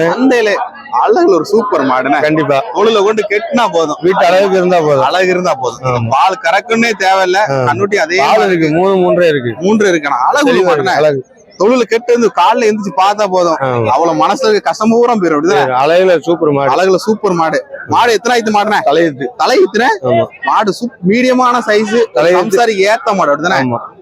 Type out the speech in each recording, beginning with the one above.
சந்தையில அழகுல ஒரு சூப்பர் மாடுனே. கண்டிப்பா. தொழில கொண்டு கெட்டினா போதும். வீட்டு அளவுக்கு இருந்தா போதும். அழகு இருந்தா போதும். பால் கறக்குன்னே தேவையில்ல. கண்ணுட்டி அதே இருக்கு. மூணு மூன்றரை இருக்கு. மூன்று இருக்கணும் அழகு மாடுனே அழகு. தொழில கெட்டு இருந்து காலைல எந்திரிச்சு பார்த்தா போதும். அவ்வளவு மனசுல இருக்க கசம்பூரம் போயிடும் அப்படிதான்? அழகுல சூப்பர் மாடு. அழகுல சூப்பர் மாடு. மாடு எத்தனை ஆயித்து மாடுனே? தலையத்து தலை இத்தனை ஆமா. மாடு மீடியமான சைஸ். சம்சாரிக்கு ஏத்த மாடு. அப்படிதானே?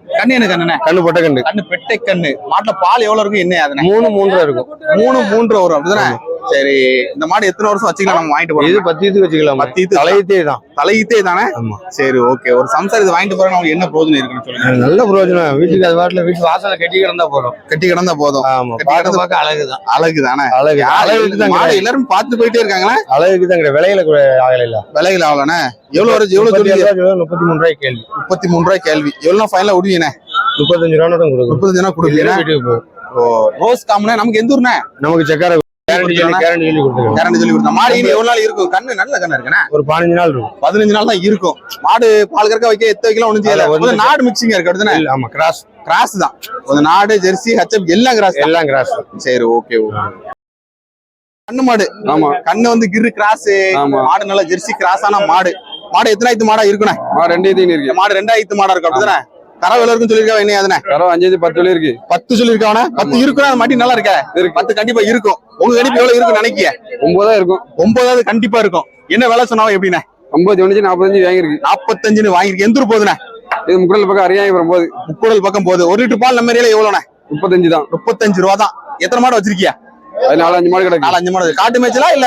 கண்ணு என்ன கண்ணுனே கண்ணு பொட்டை கண்டு கண்ணு பெட்டை கண்ணு. மாட்டுல பால் எவ்வளவு இருக்கும் என்ன மூணு மூன்றரை இருக்கும். மூணு மூன்று வரும். அப்படிதானே? சரி இந்த மாடு எத்தனை வருஷம் வச்சுக்கலாம் நம்ம வாங்கிட்டு இது போறோம் பத்து இதுக்கு வச்சுக்கலாம் பத்து இது தலையத்தே தான். தலையிட்டே தானே? ஆமா. சரி ஓகே ஒரு சம்சார் இது வாங்கிட்டு போறோம் நமக்கு என்ன பிரயோஜனம் இருக்குன்னு சொல்லுங்க. நல்ல பிரயோஜனம். வீட்டுக்கு அது வாட்டில வீட்டு வாசல்ல கட்டி கிடந்தா போதும். கட்டி கிடந்தா போதும். ஆமா பார்க்க பார்க்க அழகுதான் அழகு தானே? அழகு அழகுக்கு தான் மாடு. எல்லாரும் பார்த்து போயிட்டே இருக்காங்களா? அழகுக்கு தான் கிடையாது. விலையில ஆகல இல்ல. விலைகள் ஆகலண்ணே. எவ்வளவு வருது? எவ்வளவு ரூபா, முப்பத்தி மூணு ரூபாய் கேள்வி. முப்பத்தி மூணு ரூபாய் கேள்வி. எவ்வளவு ஃபைனலா விடுவீங்கண்ணே? முப்பத்தஞ்சு ரூபா கொடுக்கும் முப்பத்தஞ்சு ரூபா போகும் ரோஸ் காமனே நமக்கு எந்த ஊர்ண்ணே? நமக்கு செக்கார கேரண்டி சொல்லி கேரண்டி சொல்லி கொடுத்துருக்கோம் கேரண்டி சொல்லி கொடுத்தா மாடு இனி எவ்வளவு நாள் இருக்கும். கண்ணு நல்ல கண்ணு இருக்குண்ணே. ஒரு பதினஞ்சு நாள் இருக்கும். பதினஞ்சு நாள் தான் இருக்கும். மாடு பால் கறக்க வைக்க எத்த வைக்கலாம் ஒண்ணும் செய்யல. நாடு மிக்சிங் இருக்கு. அப்படிதானே? ஆமா கிராஸ் கிராஸ் தான். கொஞ்சம் நாடு ஜெர்சி ஹச்சப் எல்லாம் கிராஸ் எல்லாம் கிராஸ் சரி ஓகே ஓகே கண்ணு மாடு. ஆமா. கண்ணு வந்து கிரு கிராஸ் மாடு நல்ல ஜெர்சி கிராஸான மாடு. மாடு எத்தனை ஆயித்து மாடா இருக்குண்ணே? ஆ ரெண்டு மாடு ரெண்டாயிரத்து மாடா இருக்கும் அப்படிதானே? கரை விலை இருக்குன்னு சொல்லியிருக்கா என்ன அதுனே கரவ அஞ்சு பத்து சொல்லி இருக்கு பத்து சொல்லியிருக்காவனே பத்து இருக்கும் அது மாட்டி நல்லா இருக்க. இருக்கு. பத்து கண்டிப்பா இருக்கும். உங்க கணிப்பு எவ்வளவு இருக்குன்னு நினைக்கிய? ஒன்பதா இருக்கும். ஒன்பதாவது கண்டிப்பா இருக்கும். என்ன விலை சொன்னாவோ எப்படிண்ணே? ஐம்பது தொண்ணூத்தி நாற்பத்தஞ்சு வாங்கியிருக்கு. நாற்பத்தஞ்சுன்னு வாங்கிருக்கு எந்த ஊர் போகுதுண்ணே? இது முக்கடல் பக்கம் அரியாயிரம் போகுது முக்கூடல் பக்கம் போகுது. ஒரு லிட்டர் பால் நம்ம ஏரியால எவ்வளோண்ணே? முப்பத்தஞ்சு தான். முப்பத்தஞ்சு ரூபா தான் எத்தனை மாடு வச்சிருக்கியா? நாலு அஞ்சு மாடு கிடக்கு. நாலு அஞ்சு மாடு. காட்டு மேய்ச்சலா இல்ல?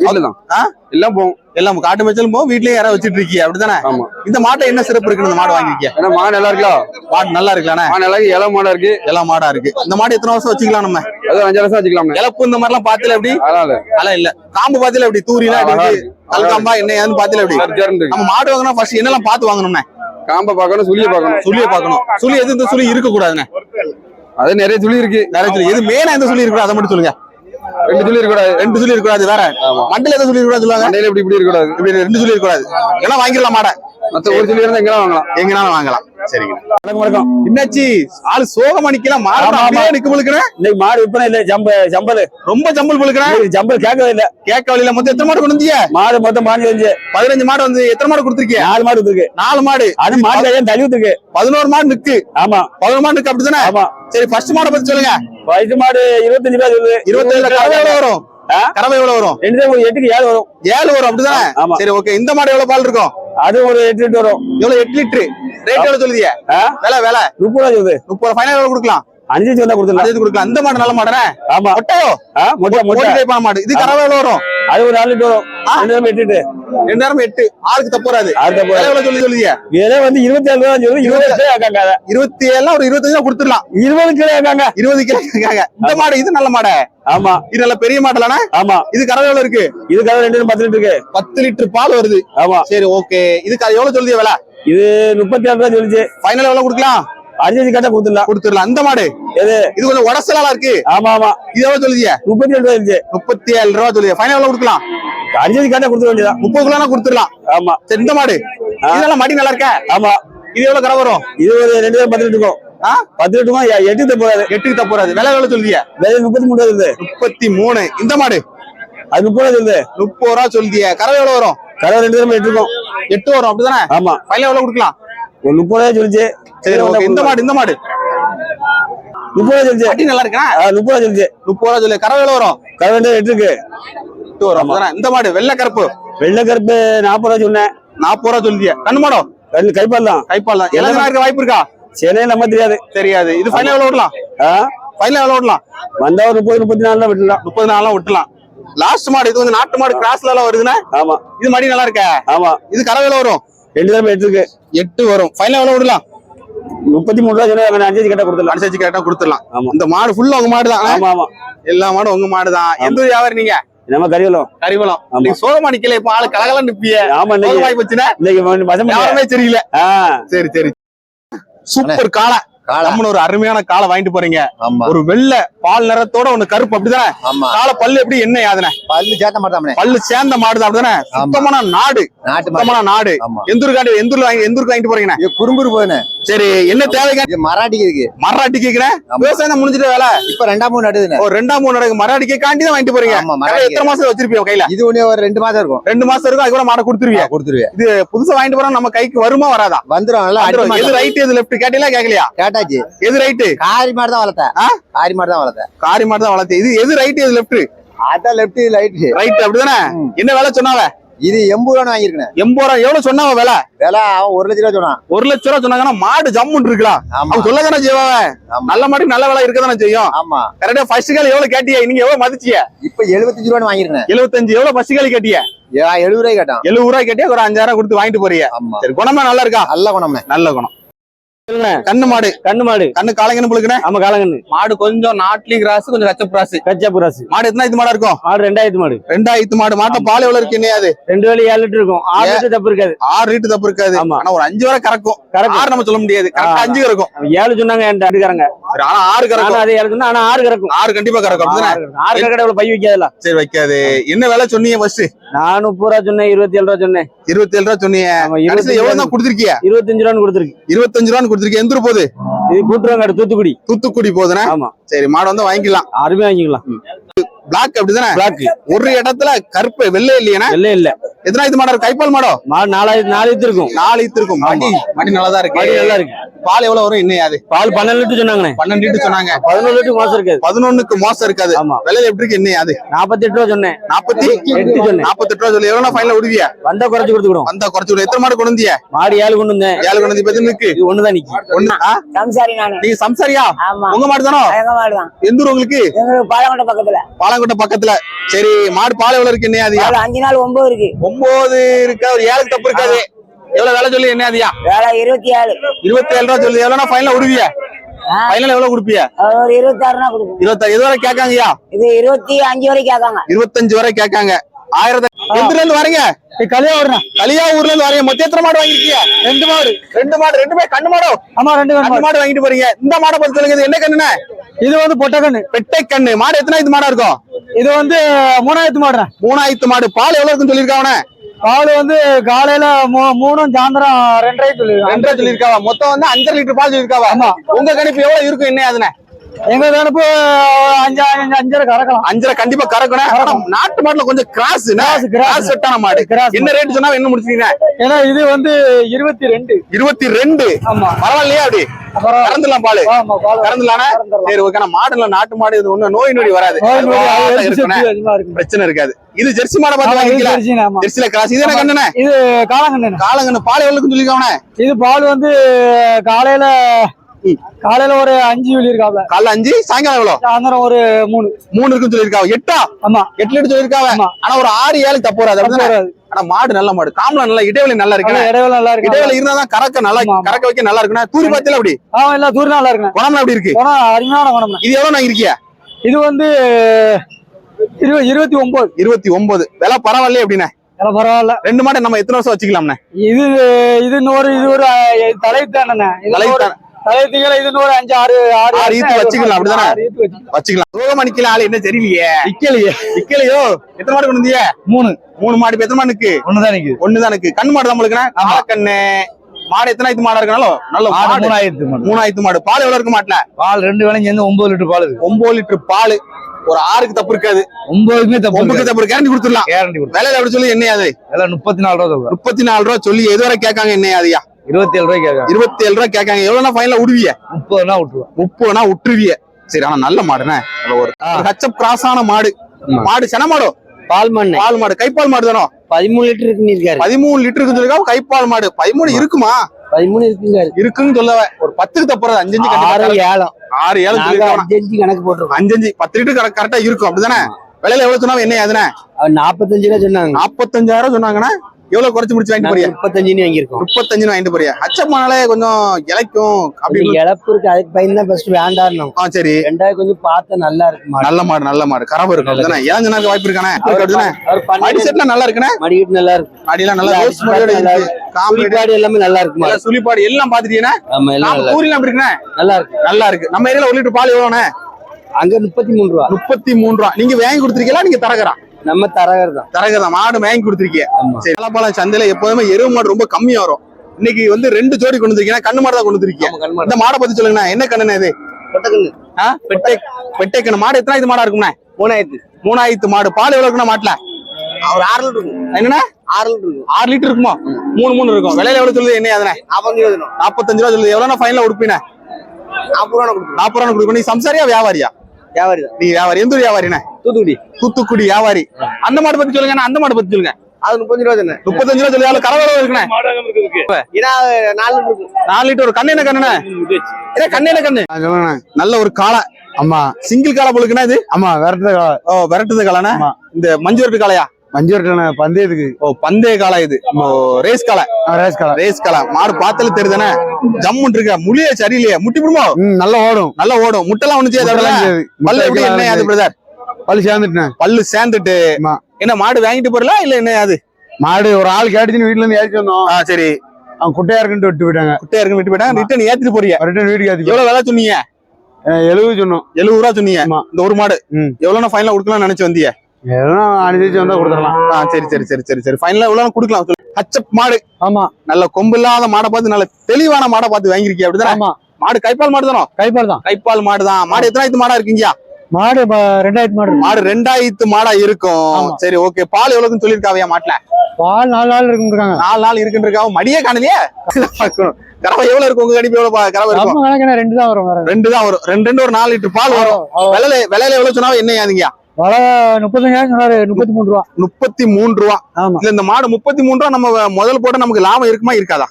வீட்டுல தான் ஆ? எல்லாம் போகும். எல்லாம் காட்டு மேய்ச்சலும் போகும் வீட்லயும் யாராவது வச்சிட்டு இருக்கியா? அப்படிதானே ஆமா. இந்த மாட்டை என்ன சிறப்பு இருக்குன்னு இந்த மாடு வாங்கிருக்கியா ஏன்னா மாடு நல்லா இருக்கலாம் மாடு நல்லா இருக்கலாண்ணே மாடு நல்லா இருக்கு இலை மாடா இருக்கு. எல்லாம் மாடா இருக்கு. இந்த மாடு எத்தனை வருஷம் வச்சுக்கலாம் நம்ம? அது அஞ்சு வருஷம் வச்சுக்கலாம் இழப்பு இந்த மாதிரிலாம் பாத்துல எப்படி? அதெல்லாம் இல்ல. காம்பு பாத்துல எப்படி? இருக்கு. கல்காம்பா என்ன ஏதுன்னு பாத்துல எப்படி? இருக்கு நம்ம மாடு வாங்கினா ஃபர்ஸ்ட் என்னெல்லாம் பார்த்து வாங்கணும்ண்ணே? காம்பை பார்க்கணும் சுழிய பார்க்கணும். சுழிய பார்க்கணும். சுழி எது இந்த சுழி இருக்க கூடாதுண்ணே அது நிறைய சுழி இருக்கு நிறைய சுழி எது மேல எந்த சுழி இருக்கக்கூடாது அதை மட்டும் சொல்லுங்க. ரெண்டு சுழி இருக்கக்கூடாது ரெண்டு சுழி இருக்கக்கூடாது வேற. மண்டல எந்த சுழி இருக்கக்கூடாது சொல்லுவாங்க? மண்டையில இப்படி இப்படி ரெண்டு சுழி இருக்கக்கூடாது ஏன்னா வாங்கிடலாம் மாடை மத்த ஒரு சுழி இருந்தா எங்கெல்லாம் வாங்கலாம். எங்கனாலும் வாங்கலாம். சரிங்க. வணக்கம் வணக்கம். என்னாச்சு? ஆளு சோகமா. அப்படியே நிக்க முழுக்கிறேன் இன்னைக்கு மாடு விற்பனை இல்ல ஜம்ப ஜம்பல். ரொம்ப ஜம்பல் முழுக்கிறேன் ஜம்பல் கேட்கவே இல்ல. கேட்க வழியில மொத்தம் எத்தனை மாடு கொண்டு வந்தீங்க மாடு மொத்தம் பாஞ்சு பதினஞ்சு மாடு வந்து எத்தனை மாடு கொடுத்துருக்கீங்க நாலு மாடு இருக்கு நாலு மாடு. அது மாடு இருக்கு பதினோரு மாடு நிக்கு. ஆமா. பதினோரு மாடு நிக்கு அப்படிதானே ஆமா. சரி ஃபர்ஸ்ட் மாடை பத்தி சொல்லுங்க. வயசு மாடு இருபத்தஞ்சு ரூபா சொல்லுது. கறவை எவ்வளவு வரும்? கறவை எவ்வளவு வரும்? எட்டுக்கு ஏழு வரும். ஏழு வரும் அப்படிதானே சரி ஓகே இந்த மாடு எவ்வளவு பால் இருக்கும்? அது ஒரு எட்டு லிட்டர் வரும். எவ்வளவு? எட்டு லிட்டரு. ரேட் எவ்வளவு சொல்லுதிய? விலை விலை? முப்பது ரூபா சொல்லுது. முப்பது ஃபைனல் எவ்வளவு கொடுக்கலாம். அஞ்சு வந்தா கொடுத்துடலாம் அஞ்சு கொடுக்கலாம் இந்த மாடு நல்ல மாடுனே ஆமா. மொட்டையோ? மொட்டை மொட்டை. டைப்பான மாடு? இது எவ்வளவு வரும். அது ஒரு நாலு வரும். ஆ? ரெண்டு நேரம் எட்டு ரெண்டாயிரம் எட்டு. ஆளுக்கு தப்பு வராது. எவ்வளவு சொல்லி சொல்லுதிய? விலை வந்து இருபத்தி ஏழு ரூபா சொல்லுது. இருபது கிலோ அதை. இருபத்தி ஏழுல ஒரு இருபத்தஞ்சு ரூபா கொடுத்துடலாம். இருபது கிலோ கேட்காங்க. இருபது கிலோ இந்த மாடு இது நல்ல மாடு? ஆமா. இது நல்ல பெரிய மாடலானே? ஆமா. இது கறவை எவ்வளவு இருக்கு? இதுக்காக ரெண்டு பத்து லிட்டர் இருக்கு. பத்து லிட்டர் பால் வருது. ஆமா. சரி ஓகே அது எவ்வளவு சொல்லுதிய விலை? இது முப்பத்தி ஏழு ரூபா சொல்லிச்சு. ஃபைனல் எவ்வளவு கொடுக்கலாம்? அஞ்சு கட்ட கொடுத்துடலாம். கொடுத்துடலாம். இந்த மாடு? எது? இது கொஞ்சம் உடசலா இருக்கு. ஆமா ஆமா. இது எவ்வளவு சொல்லுதிய? முப்பத்தி ஏழு ரூபா இருந்துச்சு. முப்பத்தி ஏழு ரூபா சொல்லுதிய. ஃபைனல் கொடுக்கலாம். அஞ்சு கட்ட கொடுத்துட வேண்டியதான் முப்பது கிலோ கொடுத்துடலாம். ஆமா. சரி இந்த மாடு? இதெல்லாம் மடி நல்லா இருக்க? ஆமா. இது எவ்வளவு கரை வரும்? இது ஒரு ரெண்டு பேரும் பத்து இருக்கும்? பத்து லிட்டருமா எட்டு தப்பு போறாது எட்டுக்கு தப்பு வராது விலை எவ்வளவு சொல்லுதிய? வேற முப்பத்தி மூணு இருக்குது முப்பத்தி மூணு. இந்த மாடு? அது முப்பது இருக்குது முப்பது ரூபா சொல்லுதிய. கறவை எவ்வளவு வரும்? கரை ரெண்டு பேரும் எட்டு இருக்கும் எட்டு வரும். அப்படிதானே? ஆமா. ஃபைனல் எவ்வளவு கொடுக்கலாம்? முப்பது ரூபா சொல்லிச்சு. சரி ஓகே இந்த மாடு இந்த மாடு. முப்பது ரூபா சொல்லிச்சு. மடி நல்லா இருக்கா? முப்பது ரூபா சொல்லிச்சு. முப்பது ரூபா சொல்லு கறவை எவ்வளவு வரும்? கரை ரெண்டு எட்டு இருக்கு எட்டு வரும் இந்த மாடு வெள்ளை கருப்பு. வெள்ளை கருப்பு நாற்பது ரூபா சொன்னேன். நாற்பது ரூபா சொல்லுதிய கண்ணு மாடம் ரெண்டு கைப்பால் தான். கைப்பால் தான். இளங்கனா இருக்க வாய்ப்பு இருக்கா? சென்னை நம்ம தெரியாது. தெரியாது. இது ஃபைனல் எவ்வளவு விடலாம் ஃபைனல் எவ்வளவு விடலாம் வந்தா ஒரு முப்பது முப்பத்தி நாலு விட்டுலாம் முப்பது நாலாம் விட்டுலாம் லாஸ்ட் மாடு இது வந்து நாட்டு மாடு கிராஸ்ல எல்லாம் வருதுன்னா? ஆமா. இது மடி நல்லா இருக்க? ஆமா. இது எவ்வளவு வரும்? ரெண்டு தடவை எட்டு இருக்கு எட்டு வரும். ஃபைனல் எவ்வளவு விடலாம் முப்பத்தி மூணு ரூபா சொன்னா அஞ்சு அஞ்சு கட்ட கொடுத்துடலாம். அனுசரிச்சு கேட்டா கொடுத்துடலாம். ஆமா. இந்த மாடு ஃபுல்லா உங்க மாடு தான் ஆமா ஆமா. எல்லா மாடும் உங்க மாடு தான் எந்த ஊர் வியாபாரி நீங்க? நம்ம கரிவலம். ஆமா. நீங்க சோகமா நிக்கல இப்ப ஆளு கலகலன்னு நிப்பிய. ஆமா இன்னைக்கு வாய் போச்சுன்னா? இன்னைக்கு வசம் தெரியல. சரி சரி. சூப்பர் காளை. காளை நம்மள ஒரு அருமையான காலை வாங்கிட்டு போறீங்க. ஒரு வெள்ளை பால் நிறத்தோட ஒண்ணு கருப்பு அப்படிதானே? காலை பல்லு எப்படி என்ன யாதுனே பல்லு சேர்த்த மாட்டாமனே. பல்லு சேர்ந்த மாடுதான் அப்படிதானே. சுத்தமான நாடு. நாட்டு சுத்தமான நாடு. ஆமா. எந்த ஊருக்காண்டி எந்த ஊர்ல வாங்கி எந்த ஊருக்கு வாங்கிட்டு போறீங்கண்ணே? இது குறும்புரு போதுனே சரி என்ன தேவைக்காண்டி இது மராட்டிக்கு இருக்கு மராட்டி கேக்குறேன். விவசாயம் முடிஞ்சிட்ட வேலை. இப்ப ரெண்டாம் மூணு நடுதுனே ஒரு ரெண்டாம் மூணு நடக்கு மராட்டிக்கு காண்டி தான் வாங்கிட்டு போறீங்க. எத்தனை மாசம் வச்சிருப்பீங்க கையில? இது ஒண்ணே ஒரு ரெண்டு மாசம் இருக்கும். ரெண்டு மாசம் இருக்கும் அதுக்கப்புறம் மாடை கொடுத்துருவீங்க கொடுத்துருவேன். இது புதுசா வாங்கிட்டு போறோம் நம்ம கைக்கு வருமா வராதா? வந்துரும். எது ரைட் எது லெஃப்ட் கேட்டீங்களா கேட்கலையா? கேட்டாச்சு. எது ரைட்டு காரி மாடு தான் வளர்த்தேன்? காரி மாடு தான் வளர்த்தேன். காரி மாடு தான் வளர்த்து இது எது ரைட் எது லெஃப்ட் அதான் லெப்ட் லைட் ரைட் அப்படிதானே. என்ன விலை சொன்னாவ? இது எண்பது ரூபா வாங்கியிருக்கேன். எண்பது ரூபா எவ்வளவு சொன்னாவ விலை? விலை அவன் ஒரு லட்ச ரூபா சொன்னான். ஒரு லட்ச ரூபா சொன்னாங்கன்னா மாடு ஜம்முன்னு இருக்கலாம். அவங்க சொல்ல தானே செய்வாங்க நல்ல மாடு நல்ல விலை இருக்க தானே செய்யும். ஆமா. கரெக்டா ஃபர்ஸ்ட் கால் எவ்வளவு கேட்டிய? நீங்க எவ்வளவு மதிச்சிய? இப்ப எழுபத்தஞ்சு ரூபா வாங்கியிருக்கேன். எழுபத்தஞ்சு எவ்வளவு ஃபர்ஸ்ட் கால் கேட்டிய? எழுபது ரூபாய் கேட்டான். எழுபது ரூபாய் கேட்டியா? ஒரு அஞ்சாயிரம் கொடுத்து வாங்கிட்டு ஆமா. சரி குணமா நல்லா இருக்கா? நல்ல குணம்னே நல்ல குணம். கண்ணு மாடு. கண்ணு மாடு. கண்ணு காலங்கன்னு புழுக்குனே? ஆமா காலங்கண்ணு மாடு கொஞ்சம் நாட்லி கிராஸ் கொஞ்சம் கச்சப் கிராஸ் கச்சாப்பு ராசு மாடு எத்தனை இது மாடா இருக்கும்? மாடு ரெண்டாயிரத்து மாடு. ரெண்டாயிரத்து மாடு. மாட்டை பால் எவ்வளவு இருக்கு என்ன அது? ரெண்டு வேலை ஏழு லிட்டர் இருக்கும். ஆறு லிட்டர் தப்பு இருக்காது. ஆறு லிட்டர் தப்பு இருக்காது. ஆனா ஒரு அஞ்சு வரை கறக்கும். ஆறு நம்ம சொல்ல முடியாது. கரெக்டா. அஞ்சு கறக்கும். ஏழு சொன்னாங்க என்கிட்ட அடுக்காரங்க ஆனா ஆறு கறக்கும். அது ஏழு சொன்னா ஆனா ஆறு கறக்கும். ஆறு கண்டிப்பா கறக்கும். ஆறு கறக்கும். கறக்கடை பை வைக்காதுல? சரி வைக்காது. என்ன விலை சொன்னீங்க ஃபர்ஸ்ட் நான் முப்பது ரூபா சொன்னேன் இருபத்தி ஏழு ரூபா சொன்னேன். இருபத்தி ஏழு ரூபா சொன்னீங்க. எவ்வளவு தான் கொடுத்துருக்கிய இருபத்தஞ்சு ரூபான்னு கொடுத்துருக்கு. இருபத்தஞ்சு ரூபான்னு கொடுத்துருக்கீங்க எந்த போகுது இது கூட்டுறவங்க தூத்துக்குடி. தூத்துக்குடி போகுதுண்ணே ஆமா. சரி மாடு வந்து வாங்கிக்கலாம். அருமையா வாங்கிக்கலாம். பிளாக் அப்படிதானே? பிளாக் ஒரு இடத்துல கருப்பு வெள்ளை இல்லையானே வெள்ளை இல்ல. எத்தனை இது மாடா? கைப்பால் மாடோ? மாடு நாலாயிரத்து நாலு இருக்கும். நாலு இருக்கும். மடி மடி நல்லா தான் மாடு இருக்கு நல்லா இருக்கு. பால் எவ்வளவு வரும்? இன்னும் அது பால் பன்னெண்டு லிட்டர் சொன்னாங்கண்ணே. பன்னெண்டு லிட்டர் சொன்னாங்க. பதினொரு லிட்டர் மாசம் இருக்காது. பதினொன்னுக்கு மோசம் இருக்காது. ஆமா. விலையில எப்படி இருக்கு? இன்னும் அது நாற்பத்தி எட்டு ரூபா சொன்னேன். நாற்பத்தி எட்டு சொன்னேன். நாற்பத்தெட்டு ரூபா சொல்லி. எவ்வளவு ஃபைனல் விடுவிய வந்தா குறைச்சு கொடுத்துக்கிறோம் வந்தா குறைச்சு விடு எத்தனை மாடு கொண்டு வந்திய? மாடு ஏழு கொண்டு வந்தேன். ஏழு கொண்டு வந்து பத்தி நிக்கு இது ஒண்ணுதான் நிக்கி ஒண்ணு? சம்சாரி நீங்க சம்சாரியா? ஆமா. உங்க மாடு தானோ? எந்த ஊர் உங்களுக்கு? பாலக்கோட்டை பக்கத்துல. பாலங்கோட்டை பக்கத்துல. சரி மாடு பால் எவ்வளவு இருக்கு என்ன அஞ்சு நாள் ஒன்பது இருக்கு. ஒன்பது இருக்கா? ஒரு ஏழுக்கு தப்பு இருக்காது. எவ்வளவு வேலை சொல்லி என்ன அதியா வேலை இருபத்தி ஏழு. இருபத்தி ஏழு ரூபா சொல்லி எவ்வளவு ஃபைனல் விடுவிய ஃபைனல் எவ்வளவு கொடுப்பிய? ஒரு இருபத்தி ஆறுனா கொடுக்கும் இருபத்தாறு எது வரை கேட்காங்கய்யா? இது இருபத்தி அஞ்சு வரைக்கும் கேட்காங்க. இருபத்தஞ்சு வரை கேட்காங்க. ஆயிரத்தி எந்த இருந்து வரீங்க? கல்யாணம் கலியா ஊர்ல இருந்து வரீங்க. மொத்த எத்தனை மாடு வாங்கிருக்கீங்க ரெண்டு மாடு. ரெண்டு மாடு ரெண்டுமே கண்ணு மாடோ? ஆமா ரெண்டு கண்ணு மாடு. வாங்கிட்டு போறீங்க. இந்த மாடை பத்தி சொல்லுங்க. இது என்ன கண்ணுண்ணே? இது வந்து பொட்டக்கண்ணு பெட்டை கண்ணு. மாடு எத்தனை இது மாடா இருக்கும்? இது வந்து மூணாயிரத்து மாடுறேன் மூணாயிரத்து மாடு. பால் எவ்வளவு இருக்குன்னு சொல்லியிருக்காவனே? பால் வந்து காலையில மூணும் சாயந்தரம் ரெண்டரை சொல்லிருக்காங்க ரெண்டரை சொல்லியிருக்காவா? மொத்தம் வந்து அஞ்சரை லிட்டர் பால் சொல்லியிருக்காவா? ஆமா. உங்க கணிப்பு எவ்வளவு இருக்கும் என்ன அதுனே எங்க அஞ்சு அஞ்சரை கறக்கலாம். அஞ்சரை கண்டிப்பா கறக்கணும். நாட்டு மாட்டுல கொஞ்சம் கிராஸ். கிராஸ் செட்டான மாடு. Cross என்ன ரேட் சொன்னா என்ன முடிச்சீங்க ஏன்னா இது வந்து இருபத்தி ரெண்டு இருபத்தி ரெண்டு ஆமா. பரவாயில்லையா அப்படி? கறந்துலாம் பால். கறந்துலானே சரி ஓகே மாடுல நாட்டு மாடு இது ஒண்ணும் நோய் நொடி வராது. பிரச்சனை இருக்காது. இது ஜெர்சி மாடை பார்த்து. ஜெர்சில கிராஸ். இது என்ன கண்ணுனே இது காலங்கண்ணு காலங்கன்னு பால் எவ்வளவுக்கு சொல்லிருக்காவனே இது பால் வந்து காலையில காலையில ஒரு அஞ்சு இருக்காப்ல காலைல அஞ்சு சாயங்காலம் எவ்வளவு சாயந்தரம் ஒரு மூணு. மூணு இருக்குன்னு சொல்லிருக்காவ எட்டா? ஆமா. எட்டு லிட்டர் சொல்லிருக்காவ ஆமா. ஆனா ஒரு ஆறு ஏழு தப்பு வராது. ஆனா மாடு நல்ல மாடு. காமலா நல்ல இடைவெளி நல்லா இருக்கு இடைவேளை நல்லா இருக்கு. இடைவெளி இருந்தாதான் கறக்க நல்லா. கறக்க வைக்க நல்லா இருக்குண்ணா. தூரி பாத்தில அப்படி ஆமா இல்ல தூரம் நல்லா இருக்குண்ணே. குணம்லாம் அப்படி இருக்கு? குணம் அருமையான குணம் இது எவ்வளவு நான் இருக்கியா? இது வந்து இருபது இருபத்தி ஒன்பது இருபத்தி ஒன்பது விலை பரவாயில்லையே அப்படின்னா பரவாயில்ல. ரெண்டு மாடு நம்ம எத்தனை வருஷம் வச்சுக்கலாம்ண்ணே? இது இது இன்னொரு இது ஒரு தலைத்தானே தலைத்தான். இது இன்னொரு அஞ்சு ஆறு ஆறு ஆறு ஈத்து வச்சுக்கலாம், அப்படிதானே? வச்சுக்கலாம். வச்சுக்கலாம். ரோகம் அணிக்கல ஆளு என்ன தெரியலையே? நிக்கலையே. நிக்கலையோ? எத்தனை மாடு கொண்டு மூணு. மூணு மாடு எத்தனை மாடுக்கு? ஒண்ணுதான் நிக்குது. ஒண்ணுதான் இருக்கு கண் மாடு தான் நம்மளுக்குண்ணே கண்ணு மாடு எத்தனை ஆயிரத்து மாடா இருக்கனாலும்? நல்ல மாடு மூணாயிரத்து மணி மூணாயிரத்து மாடு. பால் எவ்வளவு இருக்க மாட்டல? பால் ரெண்டு வேலையும் சேர்ந்து ஒன்பது லிட்டர் பால் இருக்கு. ஒன்பது லிட்டர் பால். ஒரு ஆறுக்கு தப்பு இருக்காது. ஒன்பதுமே தப்பு ஒன்பதுக்கு தப்பு கேரண்டி கொடுத்துடலாம். கேரண்டி விலையில எப்படி சொல்லி என்ன அது. முப்பத்தி நாலு ரூபா முப்பத்தி நாலு ரூபா சொல்லி எது வரை கேட்காங்க என்ன அதுயா இருபத்தி ஏழு ரூபாய் கேட்கறேன் இருபத்தி ஏழு ரூபா கேட்காங்க எவ்வளவு ஃபைனல விடுவிய முப்பதுனா விட்டுருவேன் முப்பதுனா விட்டுருவிய சரி ஆனா நல்ல மாடுண்ணே. நல்ல ஒரு ஹச்சப் கிராஸான மாடு. மாடு சென மாடோ? பால் மண்ணு பால் மாடு. கைப்பால் மாடு தானோ? பதிமூணு லிட்டர் இருக்குன்னு இருக்காரு. பதிமூணு லிட்டருக்கு சொல்லிருக்கா கைப்பால் மாடு. பதிமூணு இருக்குமா? பதிமூணு இருக்குங்க இருக்குன்னு சொல்ல ஒரு பத்துக்கு தப்புறது அஞ்சு அஞ்சு ஆறு கண்டிப்பா ஏழம். ஆறு ஏழு அஞ்சு கணக்கு போட்டிருக்கோம். அஞ்சு அஞ்சு. பத்து லிட்டர் கரெக்டா இருக்கும். அப்படிதானே? விலையில எவ்வளவு சொன்னா என்ன அதுனே நாற்பத்தஞ்சு ரூபா சொன்னாங்க. நாற்பத்தஞ்சாயிரம் சொன்னாங்கன்னா எவ்வளவு குறைச்சு முடிச்சு வாங்கிட்டு போறியா? முப்பத்தஞ்சுன்னு வாங்கியிருக்கோம். முப்பத்தஞ்சுன்னு வாங்கிட்டு போறியா? ஹச்சப்னாலே கொஞ்சம் இலைக்கும் அப்படி இழப்பு இருக்கு. அதுக்கு பயந்து தான் ஃபர்ஸ்ட் வேண்டாம் ஆ சரி. ரெண்டாவது கொஞ்சம் பார்த்தா நல்லா இருக்கு. நல்ல மாடு நல்ல மாடு. கறவை இருக்கும். அப்படிதானே இளஞ்சனாக்கு வாய்ப்பு இருக்கானே? மடி செட்ல நல்லா இருக்குண்ணே மடிக்கிட்டு நல்லா இருக்கு. மடியெல்லாம் நல்லா ரோஸ் மடியோட எல்லாமே நல்லா இருக்கு. சுழிப்பாடு எல்லாம் பாத்துட்டீங்கன்னா ஆமா எல்லாம் நல்லா கூறிலாம் எப்படி இருக்குண்ணே இருக்கு. நல்லா இருக்கு. நல்லா இருக்கு. நம்ம ஏரியால ஒரு லிட்டர் பால் எவ்வளோண்ணே அங்க முப்பத்தி மூணு ரூபா. முப்பத்தி மூணு ரூபா. நீங்க வாங்கி கொடுத்துருக்கீங்களா? நீங்க தரகரா நம்ம தரகர் தான். தரகரா மாடு வாங்கி கொடுத்துருக்கீங்க ஆமா. சரி பாலம் சந்தையில எப்போதுமே எருவு மாடு ரொம்ப கம்மியா வரும். இன்னைக்கு வந்து ரெண்டு ஜோடி கொண்டு வந்திருக்கீங்க. கண்ணு மாடு தான் கொண்டு வந்திருக்கீங்க. இந்த மாடை பத்தி சொல்லுங்கண்ணா. என்ன கண்ணுண்ணே இது? ஆ? பெட்டை. கண்ணு மாடு எத்தனை இது மாடா இருக்கும்ண்ணே? மூணாயிரத்து. மூணாயிரத்து மாடு. பால் எவ்வளவு இருக்குண்ணா மாட்டுல? ஒரு ஆறு லிட்டர் இருக்கும். என்னண்ணா? ஆறு லிட்டர் இருக்கும். ஆறு லிட்டர் இருக்குமா? மூணு மூணு இருக்கும். விலையில எவ்வளவு சொல்லுது? என்ன அதனே நாற்பத்தஞ்சு ரூபா தரும் நாற்பத்தஞ்சு ரூபா சொல்லுது. எவ்வளவு ஃபைனல் உடுப்பின? நாற்பது ரூபா கொடுத்துருவோம் நாற்பது ரூபா கொடுக்கணும் நீ சம்சாரியா வியாபாரியா? வியாபாரி தான். நீ வியாபாரி எந்த ஊர் வியாபாரிண்ணே தூத்துக்குடி. தூத்துக்குடி வியாபாரி. அந்த மாடு பத்தி சொல்லுங்க அந்த மாடு பத்தி சொல்லுங்க. அது முப்பத்தஞ்சு ரூபா தானே? முப்பத்தஞ்சு ரூபா சொல்லி கரவளவு இருக்குண்ணே? நாலு லிட்டர் இருக்கும் நாலு லிட்டர் ஒரு கண்ணு என்ன கண்ணுண்ணே? ஏ கண்ணு என்ன கண்ணு? சொல்லுங்க நல்ல ஒரு காளை. ஆமா சிங்கிள் காளை பொழுக்குண்ணா இது. ஆமா விரட்டு ஓ விரட்டுது காளைண்ணே. இந்த மஞ்சு விரட்டு காளையா? மஞ்சு விரட்டு பந்தயத்துக்கு ஓ பந்தய காளை இது. ஓ ரேஸ் காளை. ரேஸ் காலம் ரேஸ் காளை. மாடு பார்த்தாலே தெரியுதானே? ஜம்முன் இருக்க முழியே சரியில்லையே. முட்டி விடுமோ நல்லா ஓடும். நல்லா ஓடும். முட்டெல்லாம் ஒண்ணு செய்யாது. பல்லு எப்படி என்ன அது பிரதர் பள்ளி சேர்ந்துட்டேன். பல்லு சேர்ந்துட்டு. என்ன மாடு வாங்கிட்டு போறல இல்ல என்ன அது? மாடு ஒரு ஆள் கேட்டுச்சுன்னு வீட்டுல இருந்து ஏற்றி வந்தோம். ஆ சரி. அவன் குட்டையா இருக்குன்னு விட்டு போயிட்டாங்க. குட்டையா இருக்கு விட்டு போயிட்டாங்க ரிட்டர்ன் ஏத்திட்டு போறீங்க. ரிட்டர்ன் வீட்டுக்கு எவ்வளவு விலை சொன்னீங்க? எழுபது சொன்னோம். எழுபது ரூபா சொன்னீங்க. இந்த ஒரு மாடு. எவ்வளவு ஃபைனலா கொடுக்கலாம்னு நினைச்சு வந்தீங்க? எதனா அனுசரிச்சு வந்தா கொடுத்துடலாம். ஆ சரி சரி சரி சரி சரி. ஃபைனலா எவ்வளவு கொடுக்கலாம். சொல்லு. ஹச்சப் மாடு. ஆமா. நல்ல கொம்பு இல்லாத மாடை பார்த்து நல்ல தெளிவான மாடை பார்த்து வாங்கிருக்கீங்க அப்படிதானே ஆமா. மாடு கைப்பால் மாடு தானோ? கைப்பால் தான். கைப்பால் மாடு தான். மாடு எத்தனாயிரத்து மாடா இருக்கீங்க மாடு ரெண்டாயிரத்து மாடு. மாடு ரெண்டாயிரத்து மாடா இருக்கும். சரி ஓகே பால் எவ்வளவுன்னு சொல்லிருக்காவையா மாட்டுல? பால் நாலு நாள் இருக்குன்றாங்க நாலு நாள் இருக்குன்றிருக்காவ மடியே காணலையே? கறவை எவ்வளவு இருக்கும்? உங்க கணிப்பு எவ்வளவு கறவை இருக்கும்? ரெண்டு தான் வரும் ரெண்டு தான் வரும். ரெண்டு ரெண்டு ஒரு நாலு லிட்டர் பால் வரும். விலையில விலையில எவ்வளவு சொன்னாலும் என்ன வலை முப்பத்தஞ்சாயிரம் சொன்னாரு முப்பத்தி மூணு ரூபா. முப்பத்தி மூணு ரூபா. ஆமா. இந்த மாடு முப்பத்தி மூணு ரூபா நம்ம முதல் போட்ட நமக்கு லாபம் இருக்குமா இருக்காதா?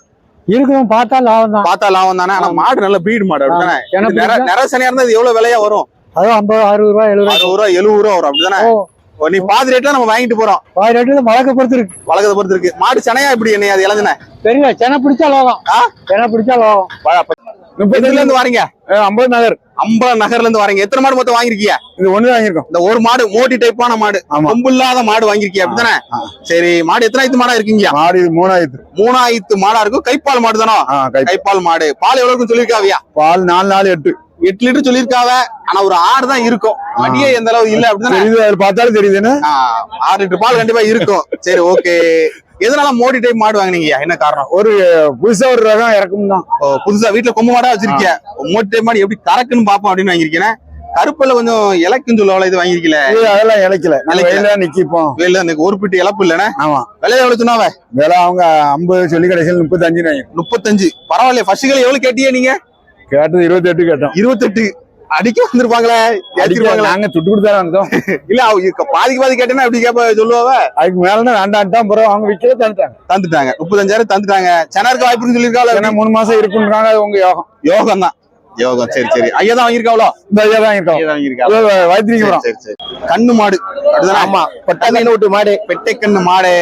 இருக்கும் பார்த்தா லாபம் தான். பார்த்தா லாபம் தானே. ஆனா மாடு நல்ல பீடு மாடு அப்படிதானே எனக்கு நிற நிற சனியா இருந்தா இது எவ்வளவு விலையா வரும்? அதுவும் ஐம்பது அறுபது ரூபா எழுபது அறுபது ரூபா எழுபது ரூபா வரும். அப்படிதானே? நீ பாதி ரேட்ல நம்ம வாங்கிட்டு போறோம். பாதி ரேட்டு வழக்க பொறுத்து இருக்கு வழக்கத்தை பொறுத்து இருக்கு மாடு சனையா இப்படி என்ன அது தெரியல சென்னை பிடிச்சா லோகம் ஆ? சென்னை பிடிச்சா லோகம் முப்பதுல இருந்து வாரீங்க? ஐம்பது நகர். அம்பலம் நகர்ல இருந்து வாரீங்க. எத்தனை மாடு மொத்தம் வாங்கிருக்கீங்க இது ஒண்ணு வாங்கியிருக்கோம். இந்த ஒரு மாடு மோட்டி டைப்பான மாடு. கொம்பு இல்லாத மாடு வாங்கிருக்கீங்க அப்படிதானே ஆ. சரி மாடு எத்தனாயிரத்து மாடா இருக்கீங்க? மாடு மூணாயிரத்து. மூணாயிரத்து மாடா இருக்கும். கைப்பால் மாடு தானோ? கைப்பால். மாடு. பால் எவ்வளவு சொல்லிருக்காவியா பால் நாலு நாலு எட்டு. எட்டு லிட்டர் சொல்லிருக்காவ ஆனா ஒரு ஆறு தான் இருக்கும். மடியே எந்த அளவு இல்ல அது பார்த்தாலும் தெரியுதுன்னு ஆறு லிட்டர் பால் கண்டிப்பா இருக்கும். சரி ஓகே எதனால மோடி டைப் மாடு வாங்குனீங்க என்ன காரணம்? ஒரு புதுசா ஒரு ரகம் இறக்கும் தான். ஓ, புதுசா வீட்டுல கொம்பு மாடா வச்சிருக்கீங்க மோடி டைப் மாடு எப்படி கறக்குன்னு பாப்போம் அப்படின்னு வாங்கிருக்கேன் கருப்புல கொஞ்சம் இலக்குன்னு சொல்லுவாங்க இது வாங்கிருக்கல அதெல்லாம் இளைக்கல. வெயில நிக்கிப்போம். அந்த ஒரு பிட்டு இழப்பு இல்லைன்னா ஆமா. விலை எவ்வளவு சொன்னாவ? விலை அவங்க ஐம்பது சொல்லி கடைசியில் முப்பத்தஞ்சு முப்பத்தஞ்சு. பரவாயில்லையே ஃபர்ஸ்ட் எவ்வளவு கேட்டியே நீங்க? கேட்டது இருபத்தி எட்டு கேட்டோம். இருபத்தெட்டு அடிக்க வந்திருப்பாங்களே அடிக்க ஏத்திருப்பாங்களே நாங்க துட்டு கொடுத்தா வந்தோம் இல்ல அவங்க பாதிக்கு பாதி கேட்டேன்னா அப்படி கேப்ப சொல்லுவாவ? அதுக்கு மேல வேண்டாம் தான் பிறகு அவங்க விற்கவே தந்துட்டாங்க. தந்துட்டாங்க. முப்பத்தஞ்சாயிரம் தந்துட்டாங்க. சென்னாருக்கு வாய்ப்புன்னு சொல்லியிருக்காங்களா மூணு மாசம் இருக்குன்றாங்க அது உங்க யோகம். யோகம் தான் யோகம் சரி சரி. ஐயா தான் வாங்கியிருக்காவளோ? இந்த ஐயா தான் இருக்கோம் ஐயா தான் வாங்கியிருக்காங்க சரி, சரி, சரி. கண்ணு மாடு. அப்படிதானே? ஆமா. பட்டாமீன் விட்டு மாடு பெட்டை கண்ணு மாடு.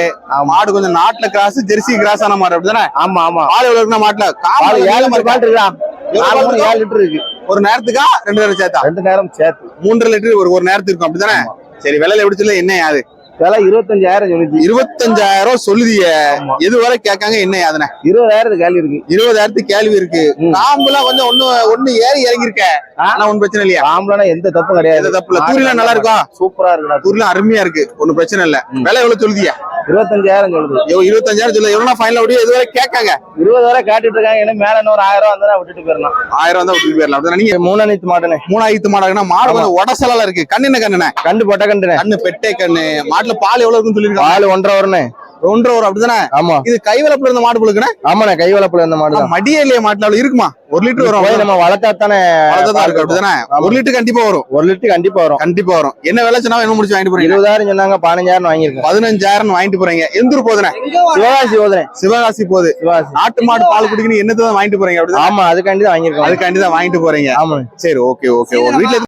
மாடு கொஞ்சம் நாட்டுல கிராஸ் ஜெர்சி கிராஸ் ஆன மாடு அப்படிதானே? ஆமா ஆமா. பால் எவ்வளவு இருக்குன்னா மாட்டுல? காம்பு ஏழு நீளமா லிட்டர் இருக்கா? நாலு இருக்கும்? ஏழு லிட்டர் இருக்கு. ஒரு நேரத்துக்கா? ரெண்டு நேரம் சேர்த்தா? ரெண்டு நேரம் சேர்த்து. மூன்றரை லிட்டர் ஒரு ஒரு நேரத்துக்கு இருக்கும் அப்படிதானே சரி விலையில எப்படி என்ன யாது விலை இருபத்தஞ்சாயிரம் சொல்லிச்சு. இருபத்தஞ்சாயிரம் சொல்லுதிய. எது வரை கேட்காங்க என்ன யாதுனே? இருபதாயிரத்து கேள்வி இருக்கு. இருபதாயிரத்துக்கு கேள்வி இருக்கு. ம். காம்புலாம் கொஞ்சம் ஒண்ணு ஒண்ணு ஏறி இறங்கி இருக்க ஆனா ஒண்ணும் பிரச்சனை இல்லையா? ஆம்பளனா எந்த தப்பும் கிடையாது. எந்த தப்பு இல்ல. தூரிலாம் நல்லா இருக்கும் சூப்பரா இருக்குடா. தூரிலாம் அருமையா இருக்கு. ஒண்ணும் பிரச்சனை இல்ல. விலை எவ்வளவு சொல்லுதியா? இருபத்தஞ்சாயிரம் சொல்லுது. இருபத்தஞ்சாயிரம் சொல்ல எவ்வளவு ஃபைனல் ஓடி எது வரை கேட்காங்க? இருபது வரை காட்டிட்டு இருக்காங்க. ஏன்னா மேல இன்னொரு ஆயிரம் ரூபா வந்தா விட்டுட்டு போயிடலாம். ஆயிரம் தான் விட்டு போயிடலாம். நீங்க மூணாயிரத்து மாட்டனே. மூணாயிரத்து மாடாங்கன்னா மாடு கொஞ்சம் உடசலால இருக்கு. கண்ணு என்ன கண்ணுனே கண்டு போட்ட கண்டுனே கண்ணு பெட்டை கண்ணு மாட்டுல பால் எவ்வளவு இருக்குன்னு சொல்லிருக்காங்க பால் ஒன்றரை வரும்னே ஒன்றரை ஒரு அப்படிதானே? ஆமா. இது கை வளப்புல இருந்த மாடு புழுக்குனே ஆமாண்ணே கை வளப்புல இருந்த மாடு மடியே இல்லையே மாட்டுல அவ்வளவு இருக்குமா? ஒரு லிட்டர் வரும் நம்ம வளர்த்தா தானே அவ்வளவுதான் இருக்கு அப்படிதானே? ஒரு லிட்டர் கண்டிப்பா வரும். ஒரு லிட்டர் கண்டிப்பா வரும். கண்டிப்பா வரும். என்ன விலை சொன்னா என்ன முடிச்சு வாங்கிட்டு போறீங்க? இருபதாயிரம் சொன்னாங்க பதினஞ்சாயிரம் வாங்கியிருக்கேன் பதினஞ்சாயிரம் வாங்கிட்டு போறீங்க. எந்த ஊர் போதுனே சிவகாசி ஓதுனே சிவகாசி சிவகாசி. நாட்டு மாடு பால் குடிக்கணும் என்னதான் வாங்கிட்டு போறீங்க அப்படிதான்? ஆமா அதுக்காண்டி தான் வாங்கியிருக்கோம். அதுக்காண்டி தான் வாங்கிட்டு போறீங்க. ஆமா சரி ஓகே ஓகே. வீட்டுல